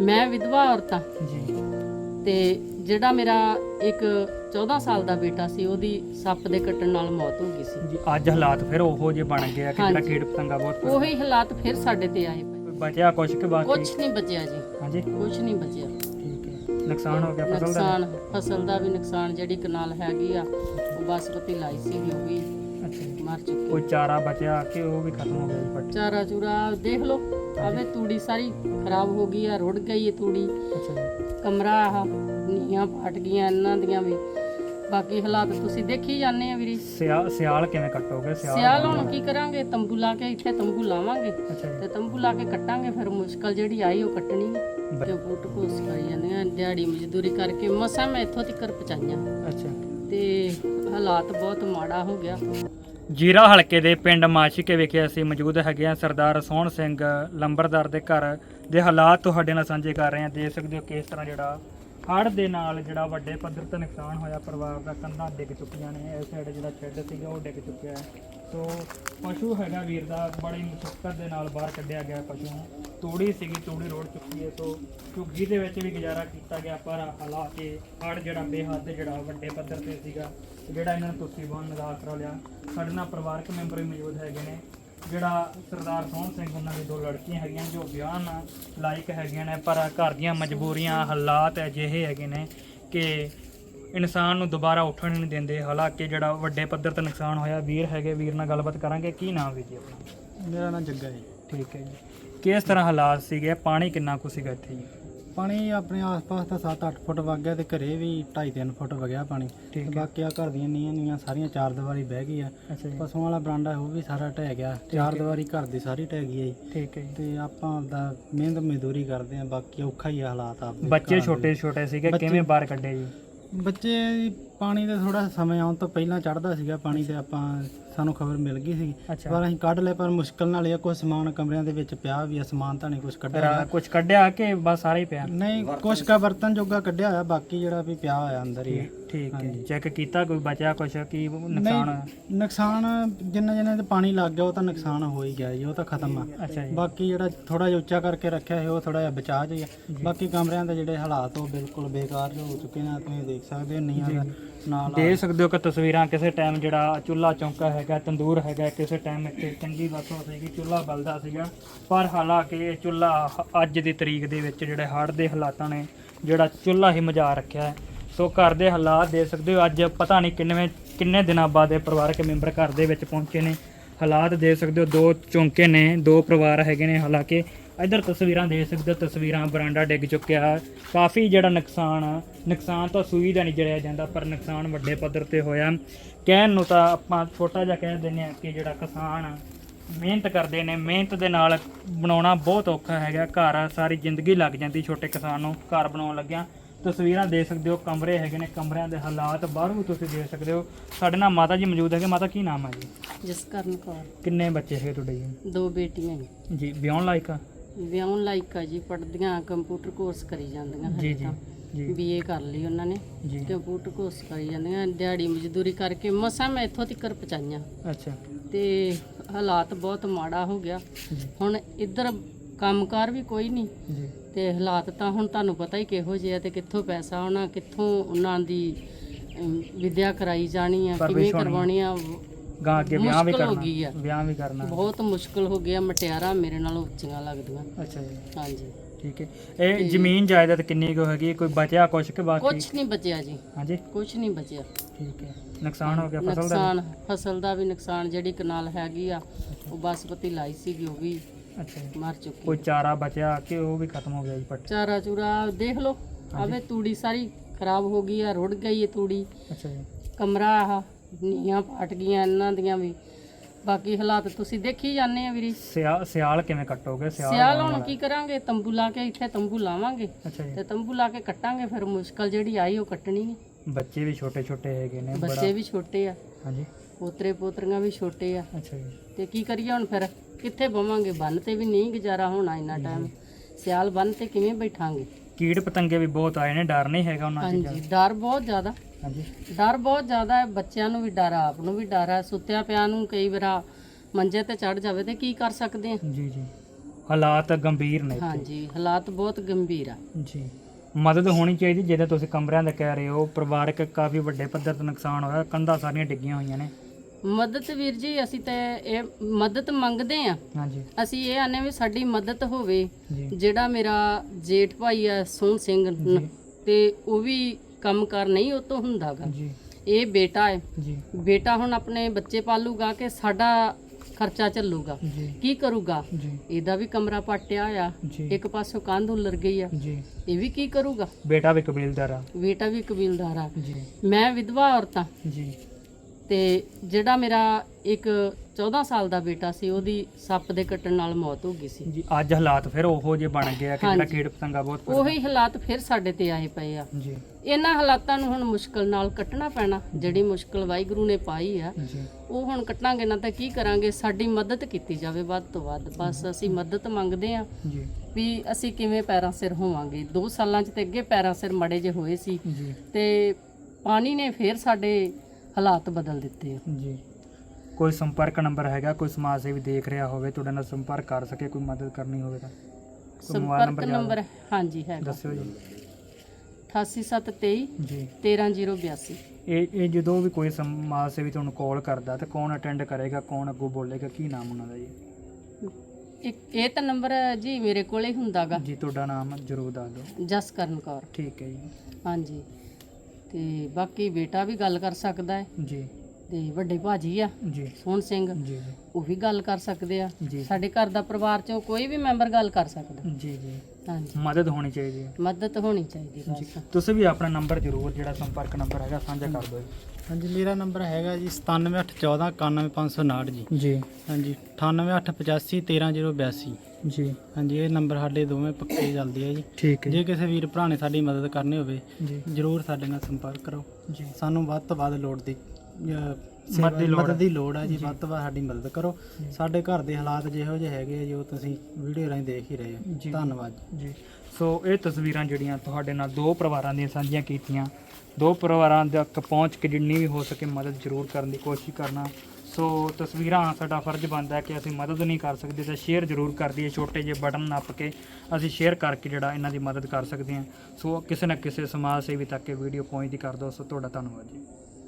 ਮੈਂ ਵਿਧਵਾ ਔਰਤ ਹਾਂ ਜੀ। ਤੇ ਜਿਹੜਾ ਮੇਰਾ ਇੱਕ 14 ਸਾਲ ਦਾ ਬੇਟਾ ਸੀ ਉਹਦੀ ਸੱਪ ਦੇ ਕੱਟਣ ਨਾਲ ਮੌਤ ਹੋ ਗਈ ਸੀ। ਜੀ ਅੱਜ ਹਾਲਾਤ ਫਿਰ ਉਹੋ ਜਿਹੇ ਬਣ ਗਏ ਆ ਕਿ ਜਿਹੜਾ ਹਾਂਜੀ। ਕੀੜ ਪਤੰਗਾ ਬਹੁਤ ਉਹੀ ਹਾਲਾਤ ਫਿਰ ਸਾਡੇ ਤੇ ਆਏ ਪਏ। ਬਚਿਆ ਕੁਛ ਕਿ ਬਾਕੀ? ਕੁਝ ਨਹੀਂ ਬਚਿਆ ਜੀ। ਹਾਂਜੀ। ਕੁਝ ਨਹੀਂ ਬਚਿਆ। ਠੀਕ ਹੈ। ਨੁਕਸਾਨ ਹੋ ਗਿਆ ਫਸਲ ਦਾ? ਨੁਕਸਾਨ ਫਸਲ ਦਾ ਵੀ ਨੁਕਸਾਨ ਜਿਹੜੀ ਕਨਾਲ ਹੈਗੀ ਆ ਉਹ ਬਾਸਪਤੀ ਲਾਈ ਸੀਗੀ ਉਹ ਵੀ ਜੀ। ਮਰ ਚੁੱਕੀ। ਕੋਈ ਚਾਰਾ ਬਚਿਆ ਕਿ ਉਹ ਵੀ ਖਤਮ ਹੋ ਗਿਆ ਜੀ ਚਾਰਾ ਚੂਰਾ ਦੇਖ ਲਓ ਆਵੇ ਤੂੜੀ ਸਾਰੀ ਖਰਾਬ ਹੋ ਗਈ ਆ ਰੁੜ ਗਈ ਹੈ ਤੂੜੀ। ਅੱਛਾ ਜੀ। ਕਮਰਾ ਆ ਨੀਆਂ ਫਟ ਗਈਆਂ ਇਹਨਾਂ ਦੀਆਂ ਵੀ। ਬਾਕੀ ਹਾਲਾਤ ਤੁਸੀਂ ਦੇਖੀ ਜਾਂਦੇ ਆ ਵੀਰੇ। ਸਿਆ- ਸਿਆਲ ਕਿਵੇਂ ਕੱਟੋਗੇ ਸਿਆਲ ਹੁਣ ਕੀ ਕਰਾਂਗੇ? ਤੰਬੂ ਲਾ ਕੇ ਇੱਥੇ ਤੰਬੂ ਲਾਵਾਂਗੇ। ਅੱਛਾ ਜੀ। ਤੇ ਤੰਬੂ ਲਾ ਕੇ ਕੱਟਾਂਗੇ ਫਿਰ ਮੁਸ਼ਕਲ ਜਿਹੜੀ ਆਈ ਉਹ ਕੱਟਣੀ। ਬ- ਤੇ ਬੂਟ ਕੋਸ ਕਰੀ ਜਾਂਦੇ ਆ ਦਿਹਾੜੀ ਮਜ਼ਦੂਰੀ ਕਰਕੇ। ਮਸਾਂ ਮੈਂ ਇੱਥੋਂ ਤੱਕ ਪਹੁੰਚਾਈਆਂ। ਅੱਛਾ। ਤੇ ਹਾਲਾਤ ਬਹੁਤ ਮਾੜਾ ਹੋ ਗਿਆ। ਜੀਰਾ ਹਲਕੇ ਦੇ ਪਿੰਡ ਮਾਸ਼ੀਕੇ ਵਿਖੇ ਅਸੀਂ ਮੌਜੂਦ ਹੈਗੇ ਹਾਂ। ਸਰਦਾਰ ਸੋਹਣ ਸਿੰਘ ਲੰਬਰਦਾਰ ਦੇ ਘਰ ਦੇ ਹਾਲਾਤ ਤੁਹਾਡੇ ਨਾਲ ਸਾਂਝੇ ਕਰ ਰਹੇ ਹਾਂ। ਦੇਖ ਸਕਦੇ ਹੋ ਕਿਸ ਤਰ੍ਹਾਂ ਜਿਹੜਾ ਹੜ੍ਹ ਦੇ ਨਾਲ ਜਿਹੜਾ ਵੱਡੇ ਪੱਧਰ ਤੇ ਨੁਕਸਾਨ ਹੋਇਆ, ਪਰਿਵਾਰ ਦਾ ਕੰਧਾਂ ਡਿੱਗ ਚੁੱਕੀਆਂ ਨੇ, ਇਸ ਸਾਈਡ ਜਿਹੜਾ ਸ਼ੈੱਡ ਸੀਗਾ ਉਹ ਡਿੱਗ ਚੁੱਕਿਆ ਹੈ। ਸੋ ਪਸ਼ੂ ਹੈਗਾ ਵੀਰ ਦਾ, ਬੜੀ ਮੁਸ਼ਕਲ ਦੇ ਨਾਲ ਬਾਹਰ ਕੱਢਿਆ ਗਿਆ ਪਸ਼ੂ। ਨੂੰ ਤੂੜੀ ਸੀਗੀ, ਤੂੜੀ ਰੋੜ ਚੁੱਕੀ ਹੈ, ਸੋ ਝੁੱਗੀ ਦੇ ਵਿੱਚ ਵੀ ਗੁਜ਼ਾਰਾ ਕੀਤਾ ਗਿਆ, ਪਰ ਹਾਲਾਂਕਿ ਇਹ ਹੜ੍ਹ ਜਿਹੜਾ ਬੇਹੱਦ ਜਿਹੜਾ ਵੱਡੇ ਪੱਧਰ ਤੇ ਸੀਗਾ, ਜਿਹੜਾ ਇਹਨਾਂ ਨੂੰ ਤੁਸੀਂ ਬੰਨ ਦਾ ਕਰਾ ਲਿਆ, ਸਾਡੇ ਨਾਲ ਪਰਿਵਾਰਕ ਮੈਂਬਰ ਵੀ ਮੌਜੂਦ ਹੈਗੇ ਨੇ। ਜਿਹੜਾ ਸਰਦਾਰ ਸੋਹਣ ਸਿੰਘ ਉਹਨਾਂ ਦੀ ਦੋ ਲੜਕੀਆਂ ਹੈਗੀਆਂ ਜੋ ਵਿਆਹ ਨਾਲ ਲਾਇਕ ਹੈਗੀਆਂ ਨੇ ਪਰ ਘਰ ਦੀਆਂ ਮਜਬੂਰੀਆਂ ਹਾਲਾਤ ਅਜਿਹੇ ਹੈਗੇ ਨੇ ਕਿ ਇਨਸਾਨ ਨੂੰ ਦੁਬਾਰਾ ਉੱਠਣ ਨਹੀਂ ਦਿੰਦੇ। ਹਾਲਾਂਕਿ ਜਿਹੜਾ ਵੱਡੇ ਪੱਧਰ ਤੇ ਨੁਕਸਾਨ ਹੋਇਆ ਵੀਰ ਹੈਗੇ ਵੀਰ ਨਾਲ ਗੱਲਬਾਤ ਕਰਾਂਗੇ। ਕੀ ਨਾਮ ਵੀ ਜੀ ਆਪਣਾ? ਮੇਰਾ ਨਾਮ ਜੱਗਾ ਜੀ। ਠੀਕ ਹੈ ਜੀ। ਕਿਸ ਤਰ੍ਹਾਂ ਹਾਲਾਤ ਸੀਗੇ? ਪਾਣੀ ਕਿੰਨਾ ਕੁ ਸੀਗਾ ਇੱਥੇ ਜੀ? ਪਾਣੀ ਆਪਣੇ ਆਸ-ਪਾਸ ਤਾਂ 7-8 ਫੁੱਟ ਵਗ ਗਿਆ ਤੇ ਘਰੇ ਵੀ 2.5-3 ਫੁੱਟ ਵਗਿਆ ਪਾਣੀ। ਤੇ ਬਾਕੀ ਆ ਘਰ ਦੀਆਂ ਨੀਆਂ ਨੀਆਂ ਸਾਰੀਆਂ ਚਾਰ ਦੀਵਾਰੀ ਬਹਿ ਗਈ ਆ। ਅੱਛਾ ਜੀ। ਪਸ਼ੂਆਂ ਵਾਲਾ ਬਰਾਂਡਾ ਉਹ ਵੀ ਸਾਰਾ ਢਹਿ ਗਿਆ। ਚਾਰ ਦੀਵਾਰੀ ਘਰ ਦੀ ਸਾਰੀ ਢਹਿ ਗਈ ਹੈ ਜੀ। ਠੀਕ ਹੈ ਜੀ। ਤੇ ਆਪਾਂ ਆਪਦਾ ਮਿਹਨਤ ਮਜ਼ਦੂਰੀ ਕਰਦੇ ਆ ਬਾਕੀ ਔਖਾ ਹੀ ਆ ਹਾਲਾਤ ਆਪਣੇ ਬੱਚੇ ਘਰ ਦੇ। ਛੋਟੇ ਛੋਟੇ ਸੀਗੇ ਬੱਚੇ- ਕਿਵੇਂ ਬਾਹਰ ਕੱਢੇ ਜੀ? ਬੱਚੇ ਪਾਣੀ ਦੇ ਥੋੜਾ ਸਮੇਂ ਆਉਣ ਤੋਂ ਪਹਿਲਾਂ ਚੜਦਾ ਸੀਗਾ ਪਾਣੀ ਤੇ ਆਪਾਂ ਸਾਨੂੰ ਖਬਰ ਮਿਲ ਗਈ ਸੀ ਅੱਛਾ ਪਰ ਅਸੀਂ ਕੱਢ ਲਏ ਪਰ ਮੁਸ਼ਕਲ ਨਾਲ ਇਹ ਕੋਈ ਸਮਾਨ ਕਮਰਿਆਂ ਦੇ ਵਿੱਚ ਪਿਆ ਵੀ ਆ ਸਮਾਨ ਤਾਂ ਨਹੀਂ ਕੁਝ ਕੱਢਿਆ। ਕੁਝ ਕੱਢਿਆ ਕਿ ਬਸ ਸਾਰਾ ਹੀ ਪਿਆ ਨਹੀਂ ਕੁਛ ਕਾ ਬਰਤਨ ਜੋਗਾ ਕੱਢਿਆ ਹੋਇਆ ਬਾਕੀ ਜਿਹੜਾ ਵੀ ਪਿਆ ਹੋਇਆ ਅੰਦਰ ਹੀ ਹੈ। ਠੀਕ ਹੈ ਹਾਂਜੀ। ਚੈੱਕ ਕੀਤਾ ਕੋਈ ਬਚਿਆ ਕੁਛ ਕੀ ਨੁਕਸਾਨ ਹੋਇਆ? ਨਹੀਂ ਨੁਕਸਾਨ ਜਿੰਨਾ ਜਿੰਨਾ ਤੇ ਪਾਣੀ ਲੱਗ ਗਿਆ ਉਹ ਤਾਂ ਨੁਕਸਾਨ ਹੋ ਹੀ ਗਿਆ ਜੀ ਉਹ ਤਾਂ ਖਤਮ ਆ ਅੱਛਾ ਜੀ ਬਾਕੀ ਜਿਹੜਾ ਥੋੜਾ ਜਿਹਾ ਉੱਚਾ ਕਰਕੇ ਰੱਖਿਆ ਸੀ ਉਹ ਥੋੜਾ ਜਿਹਾ ਬਚਾ ਜੀ ਬਾਕੀ ਕਮਰਿਆਂ ਦੇ ਜਿਹੜੇ ਹਾਲਾਤ ਉਹ ਬਿਲਕੁਲ ਬੇਕਾਰ ਜਿਹੇ ਹੋ ਚੁੱਕੇ ਨੇ ਤੁਸੀਂ ਦੇਖ ਸਕਦੇ ਹੋ ਨੀਆਂ ਦਾ ਨਾਲ ਦੇਖ ਸਕਦੇ ਹੋ ਕਿ ਤਸਵੀਰਾਂ ਕਿਸੇ ਟਾਈਮ ਜਿਹੜਾ ਚੁੱਲਾ ਚੌਂਕਾ ਹੈਗਾ ਤੰਦੂਰ ਹੈਗਾ ਕਿਸੇ ਟਾਈਮ ਇੱਥੇ ਚੰਗੀ ਵਸੋਂ ਸੀਗੀ ਚੁੱਲਾ ਬਲਦਾ ਸੀਗਾ। ਪਰ ਹਾਲਾਂਕਿ ਇਹ ਚੁੱਲਾ ਅੱਜ ਦੀ ਤਰੀਕ ਦੇ ਵਿੱਚ ਜਿਹੜੇ ਹੜ੍ਹ ਦੇ ਹਾਲਾਤਾਂ ਨੇ ਜਿਹੜਾ ਚੁੱਲਾ ਹੀ ਮਜਾ ਰੱਖਿਆ ਹੈ। ਸੋ ਘਰ ਦੇ ਹਾਲਾਤ ਦੇਖ ਸਕਦੇ ਹੋ ਅੱਜ ਪਤਾ ਨਹੀਂ ਕਿੰਨੇ ਕਿੰਨੇ ਦਿਨਾਂ ਬਾਅਦ ਇਹ ਪਰਿਵਾਰਕ ਮੈਂਬਰ ਘਰ ਦੇ ਵਿੱਚ ਪਹੁੰਚੇ ਨੇ। ਹਾਲਾਤ ਦੇਖ ਸਕਦੇ ਹੋ ਦੋ ਚੌਂਕੇ ਨੇ ਦੋ ਪਰਿਵਾਰ ਹੈਗੇ ਨੇ ਹਾਲਾਂਕਿ। ਇਧਰ ਤਸਵੀਰਾਂ ਦੇਖ ਸਕਦੇ ਹੋ ਤਸਵੀਰਾਂ ਬਰਾਂਡਾ ਡਿੱਗ ਚੁੱਕਿਆ ਕਾਫੀ ਜਿਹੜਾ ਨੁਕਸਾਨ ਆ ਨੁਕਸਾਨ ਤਾਂ ਸੂਈ ਦਾ ਨਹੀਂ ਜੜਿਆ ਜਾਂਦਾ ਪਰ ਨੁਕਸਾਨ ਵੱਡੇ ਪੱਧਰ ਤੇ ਹੋਇਆ। ਕਹਿਣ ਨੂੰ ਤਾਂ ਆਪਾਂ ਛੋਟਾ ਜਿਹਾ ਕਹਿ ਦਿੰਦੇ ਆ ਕਿ ਜਿਹੜਾ ਕਿਸਾਨ ਆ, ਮਿਹਨਤ ਕਰਦੇ ਨੇ ਮਿਹਨਤ ਦੇ ਨਾਲ ਬਣਾਉਣਾ ਬਹੁਤ ਔਖਾ ਹੈਗਾ। ਘਰ ਸਾਰੀ ਜ਼ਿੰਦਗੀ ਲੱਗ ਜਾਂਦੀ ਛੋਟੇ ਕਿਸਾਨ ਨੂੰ ਘਰ ਬਣਾਉਣ ਲੱਗਿਆ। ਤਸਵੀਰਾਂ ਦੇਖ ਸਕਦੇ ਹੋ ਕਮਰੇ ਹੈਗੇ ਨੇ ਕਮਰਿਆਂ ਦੇ ਹਾਲਾਤ ਬਾਹਰੋਂ ਤੁਸੀਂ ਦੇਖ ਸਕਦੇ ਹੋ। ਸਾਡੇ ਨਾਲ ਮਾਤਾ ਜੀ ਮੌਜੂਦ ਹੈਗੇ। ਮਾਤਾ ਕੀ ਨਾਮ ਹੈ ਜੀ? ਜਿਸ ਕਾਰਨ ਕੌਰ। ਕਿੰਨੇ ਬੱਚੇ ਹੈਗੇ ਤੁਹਾਡੇ ਜੀ? ਦੋ ਬੇਟੀਆਂ ਨੇ। ਜੀ ਵਿਆਹਣ ਲਾਇਕ ਆ? ਵਿਆਹੁਣ ਲਾਇਕ ਆ ਜੀ ਪੜ੍ਹਦੀਆਂ ਕੰਪਿਊਟਰ ਕੋਰਸ ਕਰੀ ਜਾਂਦੀਆਂ ਜੀ ਜੀ ਜੀ। ਬੀਏ ਕਰ ਲਈ ਉਹਨਾਂ ਨੇ ਜੀ। ਕੰਪਿਊਟਰ ਕੋਰਸ ਕਰੀ ਜਾਂਦੀਆਂ। ਦਿਹਾੜੀ ਮਜ਼ਦੂਰੀ ਕਰਕੇ ਮਸਾਂ ਮੈਂ ਇੱਥੋਂ ਤੱਕ ਪਹੁੰਚਾਈਆਂ। ਅੱਛਾ। ਤੇ ਹਾਲਾਤ ਬਹੁਤ ਮਾੜਾ ਹੋ ਗਿਆ। ਜੀ। ਹੁਣ ਇੱਧਰ ਕੰਮਕਾਰ ਵੀ ਕੋਈ ਨਹੀਂ। ਜੀ। ਤੇ ਹਾਲਾਤ ਤਾਂ ਹੁਣ ਤੁਹਾਨੂੰ ਪਤਾ ਹੀ ਕਿਹੋ ਜਿਹੇ ਆ ਤੇ ਕਿੱਥੋਂ ਪੈਸਾ ਆਉਣਾ ਕਿੱਥੋਂ ਉਹਨਾਂ ਦੀ ਅਮ, ਵਿਦਿਆ ਕਰਾਈ ਜਾਣੀ ਆ ਕਿਵੇਂ। ਕਰਵਾਉਣੀ ਆ ਗਾਂ ਅੱਗੇ ਵਿਆਹ ਵੀ ਮੁਸ਼ਕਲ ਹੋ ਕਰਨਾ ਗਈ ਆ। ਵਿਆਹ ਵੀ ਕਰਨਾ। ਬਹੁਤ ਮੁਸ਼ਕਲ ਹੋ ਗਿਆ ਮਟਿਆਰਾਂ ਮੇਰੇ ਨਾਲੋਂ ਉੱਚੀਆਂ ਲੱਗਦੀਆਂ। ਅੱਛਾ ਜੀ। ਹਾਂਜੀ। ਠੀਕ ਹੈ। ਇਹ ਜ਼ਮੀਨ ਜਾਇਦਾਦ ਕਿੰਨੀ ਕੁ ਹੈਗੀ ਕੋਈ ਬਚਿਆ ਕੁਛ ਕਿ ਬਾਕੀ? ਕੁਝ ਨਹੀਂ ਬਚਿਆ ਜੀ। ਹਾਂਜੀ। ਕੁਝ ਨਹੀਂ ਬਚਿਆ। ਠੀਕ ਹੈ। ਨੁਕਸਾਨ ਹੋ ਗਿਆ ਫਸਲ ਦਾ? ਨੁਕਸਾਨ ਫਸਲ ਦਾ ਵੀ ਨੁਕਸਾਨ ਜਿਹੜੀ ਕਨਾਲ ਹੈਗੀ ਆ ਉਹ ਬਾਸਪਤੀ ਲਾਈ ਸੀਗੀ ਉਹ ਵੀ ਅੱਛਾ ਜੀ। ਮਰ ਚੁੱਕੀ ਕੋਈ ਚਾਰਾ ਬਚਿਆ ਕਿ ਉਹ ਵੀ ਖਤਮ ਹੋ ਗਿਆ ਜੀ ਪੱਟ? ਚਾਰਾ ਚੂਰਾ ਦੇਖ ਲਓ ਆਵੇ ਤੂੜੀ ਸਾਰੀ ਖਰਾਬ ਹੋ ਗਈ ਆ ਰੁੜ ਗਈ ਹੈ ਤੂੜੀ। ਅੱਛਾ ਜੀ। ਕਮਰਾ ਆ ਨੀਆਂ ਫਟ ਗਈਆਂ ਇਹਨਾਂ ਦੀਆਂ ਵੀ। ਬਾਕੀ ਹਾਲਾਤ ਤੁਸੀਂ ਦੇਖੀ ਜਾਂਦੇ ਆ ਵੀਰੇ। ਸਿਆ- ਸਿਆਲ ਕਿਵੇਂ ਕੱਟੋਗੇ? ਸਿਆਲ ਸਿਆਲ ਹੁਣ ਕੀ ਕਰਾਂਗੇ? ਤੰਬੂ ਲਾ ਕੇ ਇੱਥੇ ਤੰਬੂ ਲਾਵਾਂਗੇ। ਅੱਛਾ ਜੀ। ਤੇ ਤੰਬੂ ਲਾ ਕੇ ਕੱਟਾਂਗੇ ਫਿਰ ਮੁਸ਼ਕਲ ਜਿਹੜੀ ਆਈ ਉਹ ਕੱਟਣੀ ਹੈ ਬੱਚੇ ਵੀ ਛੋਟੇ ਛੋਟੇ ਹੈਗੇ ਨੇ ਬੱਚੇ ਵੀ ਛੋਟੇ ਆ। ਹਾਂਜੀ। ਪੋਤਰੇ ਪੋਤਰੀਆਂ ਵੀ ਛੋਟੇ ਆ। ਅੱਛਾ ਜੀ। ਤੇ ਕੀ ਕਰੀਏ ਹੁਣ ਫਿਰ? ਕਿੱਥੇ ਬਵਾਂਗੇ? ਬੰਨ ਤੇ ਵੀ ਨਹੀਂ ਗੁਜ਼ਾਰਾ ਹੋਣਾ ਇੰਨਾ ਟਾਈਮ ਸਿਆਲ ਬੰਨ ਤੇ ਕਿਵੇਂ ਬੈਠਾਂਗੇ? ਕੀੜ ਪਤੰਗੇ ਵੀ ਬਹੁਤ ਆਏ ਨੇ ਡਰ ਨਹੀਂ ਹੈਗਾ ਉਹਨਾਂ ਚੀਜ਼ਾਂ ਹਾਂਜੀ ਡਰ ਬਹੁਤ ਜ਼ਿਆਦਾ। ਹਾਂਜੀ। ਡਰ ਬਹੁਤ ਜ਼ਿਆਦਾ ਹੈ ਬੱਚਿਆਂ ਨੂੰ ਵੀ ਡਰ ਆ ਆਪ ਨੂੰ ਵੀ ਡਰ ਹੈ। ਸੁੱਤਿਆ ਪਿਆ ਨੂੰ ਕਈ ਵਾਰ ਮੰਜੇ ਤੇ ਚੜ ਜਾਵੇ ਤੇ ਕੀ ਕਰ ਸਕਦੇ ਆ? ਜੀ ਜੀ। ਹਾਲਾਤ ਗੰਭੀਰ ਨੇ ਇੱਥੇ। ਹਾਂਜੀ ਹਾਲਾਤ ਬਹੁਤ ਗੰਭੀਰ ਆ। ਜੀ। ਮਦਦ ਹੋਣੀ ਚਾਹੀਦੀ ਜਿਹਦੇ ਤੁਸੀਂ ਕਮਰਿਆਂ ਦਾ ਕਹਿ ਰਹੇ ਹੋ। ਪਰਿਵਾਰਕ ਕਾਫੀ ਵੱਡੇ ਪੱਧਰ ਤੇ ਨੁਕਸਾਨ ਹੋਇਆ ਕੰਧਾਂ ਸਾਰੀਆਂ ਡਿੱਗੀਆਂ ਹੋਈਆਂ ਨੇ। ਮਦਦ ਵੀਰ ਜੀ ਅਸੀਂ ਤੇ ਇਹ ਮਦਦ ਮੰਗਦੇ ਆ ਹਾਂਜੀ। ਅਸੀਂ ਇਹ ਆਨੇ ਵੀ ਸਾਡੀ ਮਦਦ ਹੋਵੇ। ਜਿਹੜਾ ਮੇਰਾ ਜੇਠ ਭਾਈ ਆ ਸੋਹਣ ਸਿੰਘ ਨ-। ਤੇ ਉਹ ਵੀ ਕੰਮਕਾਰ ਨਹੀਂ ਉਹ ਤੋਂ ਹੁੰਦਾਗਾ। ਜੀ। ਇਹ ਬੇਟਾ ਹੈ। ਜੀ। ਬੇਟਾ ਹੁਣ ਆਪਣੇ ਬੱਚੇ ਪਾਲੂਗਾ ਕਿ ਸਾਡਾ ਖਰਚਾ ਚੱਲੂਗਾ। ਜੀ। ਕੀ ਕਰੂਗਾ? ਜੀ। ਇਹਦਾ ਵੀ ਕਮਰਾ ਪਾਟਿਆ ਆ ਜੀ। ਇੱਕ ਪਾਸੋਂ ਕੰਧ ਉੱਲਰ ਗਈ ਆ। ਜੀ। ਇਹ ਵੀ ਕੀ ਕਰੂਗਾ? ਬੇਟਾ ਵੀ ਕਬੀਲਦਾਰ ਆ। ਬੇਟਾ ਵੀ ਕਬੀਲਦਾਰ ਆ। ਜੀ। ਮੈਂ ਵਿਧਵਾ ਔਰਤ ਆ। ਜੀ। ਤੇ ਜਿਹੜਾ ਮੇਰਾ ਇੱਕ 14 ਸਾਲ ਦਾ ਬੇਟਾ ਸੀ ਉਹਦੀ ਸੱਪ ਦੇ ਕੱਟਣ ਨਾਲ ਮੌਤ ਹੋ ਗਈ ਸੀ। ਜੀ ਅੱਜ ਹਾਲਾਤ ਫਿਰ ਉਹੋ ਜਿਹੇ ਬਣ ਗਏ ਆ ਕਿ ਜਿਹੜਾ ਹਾਂਜੀ। ਕੀੜ ਪਤੰਗਾ ਬਹੁਤ ਉਹੀ ਹਾਲਾਤ ਫਿਰ ਸਾਡੇ ਤੇ ਆਏ ਪਏ ਆ। ਜੀ। ਇਹਨਾਂ ਹਾਲਾਤਾਂ ਨੂੰ ਹੁਣ ਮੁਸ਼ਕਲ ਨਾਲ ਕੱਟਣਾ ਪੈਣਾ ਜਿਹੜੀ ਮੁਸ਼ਕਲ ਵਾਹਿਗੁਰੂ ਨੇ ਪਾਈ ਆ। ਜੀ। ਉਹ ਹੁਣ ਕੱਟਾਂਗੇ ਨਾ ਤਾਂ ਕੀ ਕਰਾਂਗੇ ਸਾਡੀ ਮਦਦ ਕੀਤੀ ਜਾਵੇ ਵੱਧ ਤੋਂ ਵੱਧ। ਬਸ ਅਸੀਂ ਮਦਦ ਮੰਗਦੇ ਆ ਜੀ। ਵੀ ਅਸੀਂ ਕਿਵੇਂ ਪੈਰਾਂ ਸਿਰ ਹੋਵਾਂਗੇ। 2 ਸਾਲਾਂ 'ਚ ਤੇ ਅੱਗੇ ਪੈਰਾਂ ਸਿਰ ਮੜੇ ਜੇ ਹੋਏ ਸੀ। ਜੀ। ਤੇ ਪਾਣੀ ਨੇ ਫੇਰ ਸਾਡੇ ਹਾਲਾਤ ਬਦਲ ਦਿੱਤੇ ਆ। ਜੀ। ਕੋਈ ਸੰਪਰਕ ਨੰਬਰ ਹੈਗਾ ਕੋਈ ਸਮਾਜ ਸੇਵੀ ਦੇਖ ਰਿਹਾ ਹੋਵੇ ਤੁਹਾਡੇ ਨਾਲ ਸੰਪਰਕ ਕਰ ਸਕੇ ਕੋਈ ਮਦਦ ਕਰਨੀ ਹੋਵੇ ਤਾਂ। ਕੋਈ ਮੋਬਾਈਲ ਸੰਪਰਕ ਯਾਦ ਨੰਬਰ ਹਾਂਜੀ ਹੈਗਾ। ਦੱਸਿਓ ਜੀ। 88723 ਜੀ। 13082 ਇਹ ਇਹ ਜਦੋਂ ਵੀ ਕੋਈ ਸਮਾਜ ਸੇਵੀ ਤੁਹਾਨੂੰ ਕਾਲ ਕਰਦਾ ਤਾਂ ਕੌਣ ਅਟੈਂਡ ਕਰੇਗਾ ਕੌਣ ਅੱਗੋਂ ਬੋਲੇਗਾ ਕੀ ਨਾਮ ਉਹਨਾਂ ਦਾ ਜੀ? ਇੱਕ ਇਹ ਤਾਂ ਨੰਬਰ ਜੀ ਮੇਰੇ ਕੋਲੇ ਹੁੰਦਾਗਾ। ਜੀ ਤੁਹਾਡਾ ਨਾਮ ਜ਼ਰੂਰ ਦੱਸ ਦਿਓ। ਜਸਕਰਨ ਕੌਰ। ਠੀਕ ਹੈ ਜੀ। ਹਾਂਜੀ। ਤੇ ਬਾਕੀ ਬੇਟਾ ਵੀ ਗੱਲ ਕਰ ਸਕਦਾ ਹੈ। ਜੀ। ਤੇ ਵੱਡੇ ਭਾਜੀ ਆ ਜੀ। ਸੋਹਣ ਸਿੰਘ ਜੀ ਜੀ। ਉਹ ਵੀ ਗੱਲ ਕਰ ਸਕਦੇ ਆ। ਜੀ। ਸਾਡੇ ਘਰ ਦਾ ਪਰਿਵਾਰ ਚੋਂ ਕੋਈ ਵੀ ਮੈਂਬਰ ਗੱਲ ਕਰ ਸਕਦਾ। ਜੀ ਜੀ। ਹਾਂਜੀ। ਮਦਦ ਹੋਣੀ ਚਾਹੀਦੀ ਹੈ। ਮਦਦ ਹੋਣੀ ਚਾਹੀਦੀ ਜੀ। ਬਸ। ਤੁਸੀਂ ਵੀ ਆਪਣਾ ਨੰਬਰ ਜ਼ਰੂਰ ਜਿਹੜਾ ਸੰਪਰਕ ਨੰਬਰ ਹੈਗਾ ਸਾਂਝਾ ਕਰ ਦਿਓ। ਹਾਂਜੀ ਮੇਰਾ ਨੰਬਰ ਹੈਗਾ ਜੀ 9781491559 ਜੀ। ਜੀ। ਹਾਂਜੀ 9885513082 ਜੀ। ਹਾਂਜੀ ਇਹ ਨੰਬਰ ਸਾਡੇ ਦੋਵੇਂ ਪੱਕੇ ਚੱਲਦੇ ਆ ਜੀ। ਠੀਕ ਹੈ ਜੇ। ਕਿਸੇ ਵੀਰ ਭਰਾ ਨੇ ਸਾਡੀ ਮਦਦ ਕਰਨੀ ਹੋਵੇ ਜੀ। ਜਰੂਰ ਸਾਡੇ ਨਾਲ ਸੰਪਰਕ ਕਰੋ। ਜੀ। ਸਾਨੂੰ ਵੱਧ ਤੋਂ ਵੱਧ ਲੋੜ ਦੀ ਅਹ, ਸੇਵਾ- ਮਦਦ ਦੀ ਲੋੜ ਹੈ। ਹੈ ਜੀ ਵੱਧ ਤੋਂ ਵੱਧ ਸਾਡੀ ਮਦਦ ਕਰੋ। ਸਾਡੇ ਘਰ ਦੇ ਹਾਲਾਤ ਜਿਹੋ ਜਿਹੇ ਹੈਗੇ ਆ ਜੋ ਤੁਸੀਂ ਵੀਡੀਓ ਰਾਹੀਂ ਦੇਖ ਹੀ ਰਹੇ ਜੀ। ਹੋ ਧੰਨਵਾਦ ਜੀ। ਸੋ ਇਹ ਤਸਵੀਰਾਂ ਜਿਹੜੀਆਂ ਤੁਹਾਡੇ ਨਾਲ ਦੋ ਪਰਿਵਾਰਾਂ ਦੀਆਂ ਸਾਂਝੀਆਂ ਕੀਤੀਆਂ। ਦੋ ਪਰਿਵਾਰਾਂ ਤੱਕ ਪਹੁੰਚ ਕੇ ਜਿੰਨੀ ਵੀ ਹੋ ਸਕੇ ਮਦਦ ਜ਼ਰੂਰ ਕਰਨ ਦੀ ਕੋਸ਼ਿਸ਼ ਕਰਨਾ। ਸੋ ਤਸਵੀਰਾਂ ਸਾਡਾ ਫਰਜ਼ ਬਣਦਾ ਹੈ ਕਿ ਅਸੀਂ ਮਦਦ ਨਹੀਂ ਕਰ ਸਕਦੇ ਤਾਂ ਸ਼ੇਅਰ ਜ਼ਰੂਰ ਕਰ ਦਈਏ, ਛੋਟੇ ਜਿਹੇ ਬਟਨ ਨੱਪ ਕੇ ਅਸੀਂ ਸ਼ੇਅਰ ਕਰਕੇ ਜਿਹੜਾ ਇਹਨਾਂ ਦੀ ਮਦਦ ਕਰ ਸਕਦੇ ਹਾਂ। ਸੋ ਕਿਸੇ ਨਾ ਕਿਸੇ ਸਮਾਜ ਸੇਵੀ ਤੱਕ ਇਹ ਵੀਡੀਓ ਪਹੁੰਚਦੀ ਕਰ ਦਿਓ। ਸੋ ਤੁਹਾਡਾ ਧੰਨਵਾਦ ਜੀ।